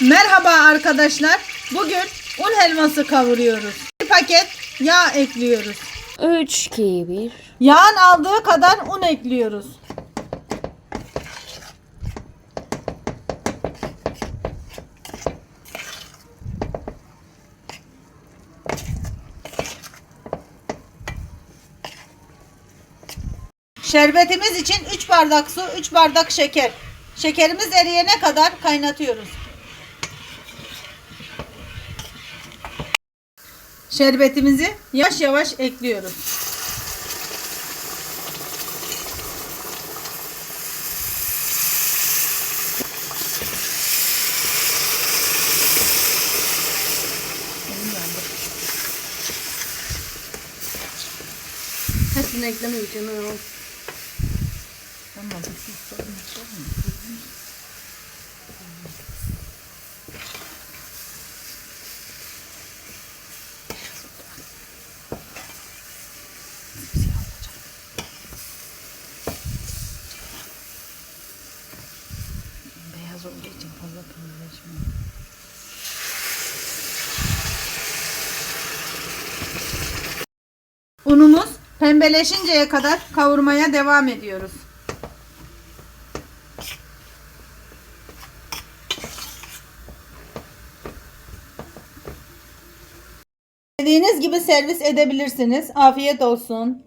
Merhaba arkadaşlar. Bugün un helvası kavuruyoruz. Bir paket yağ ekliyoruz. 3, 2, 1. Yağın aldığı kadar un ekliyoruz. Şerbetimiz için 3 bardak su, 3 bardak şeker. Şekerimiz eriyene kadar kaynatıyoruz. Şerbetimizi yavaş yavaş ekliyoruz. Hepsini eklemeyeceğim. ya. Beyaz olduğu fazla pürüzleşmiyor. Unumuz pembeleşinceye kadar kavurmaya devam ediyoruz. Dediğiniz gibi servis edebilirsiniz. Afiyet olsun.